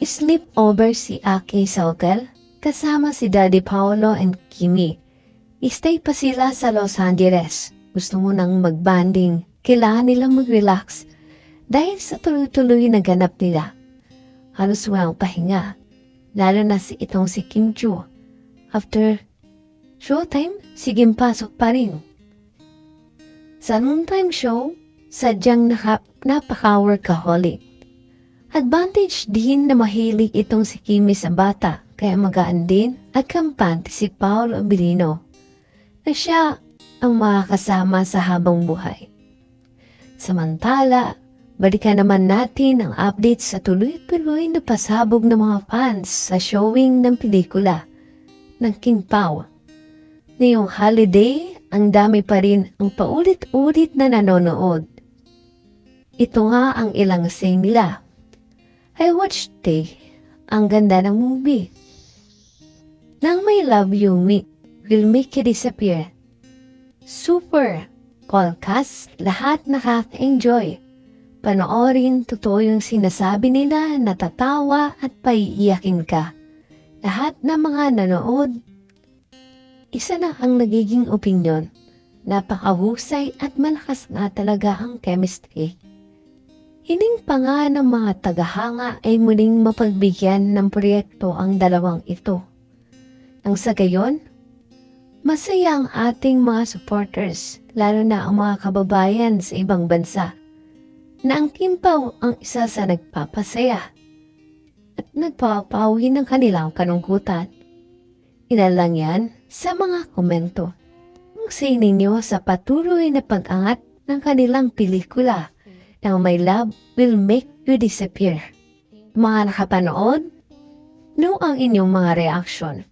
Sleepover si Aki sa hotel kasama si Daddy Paolo and Kimi. Stay pa sila sa Los Angeles. Gusto mo nang magbanding. Kailangan nilang mag-relax dahil sa tuloy-tuloy na ganap nila. Halos walang pahinga. Lalo na si itong si Kim Chu. After showtime, siging pasok pa rin. Sa noontime show, sadyang napaka-workaholic. Advantage din na mahilig itong si Kimi sa bata, kaya magaan din at kampante si Paolo Abilino na siya ang makakasama sa habang buhay. Samantala, balikan naman natin ang update sa tuloy-tuloy na pasabog ng mga fans sa showing ng pelikula ng King Pao. Ngayong holiday, ang dami pa rin ang paulit-ulit na nanonood. Ito nga ang ilang scene nila. I watched it. Ang ganda ng movie. Nang may love you me, will make you disappear. Super! Callcast, lahat nakaka-enjoy. Panoorin, totoo yung sinasabi nila, natatawa at paiiyakin ka. Lahat ng mga nanood, isa na ang nagiging opinion. Napakahusay at malakas nga talaga ang chemistry. Hiling pa nga ng mga tagahanga ay muling mapagbigyan ng proyekto ang dalawang ito. Nang sa gayon, masaya ang ating mga supporters, lalo na ang mga kababayan sa ibang bansa, na ang Kimpaw ang isa sa nagpapasaya at nagpapawi ng kanilang kanungkutan. Inalang yan sa mga komento. Ang ninyo sa patuloy na pag-angat ng kanilang pelikula na My Love Will Make You Disappear. Mga nakapanood, no ang inyong mga reaksyon.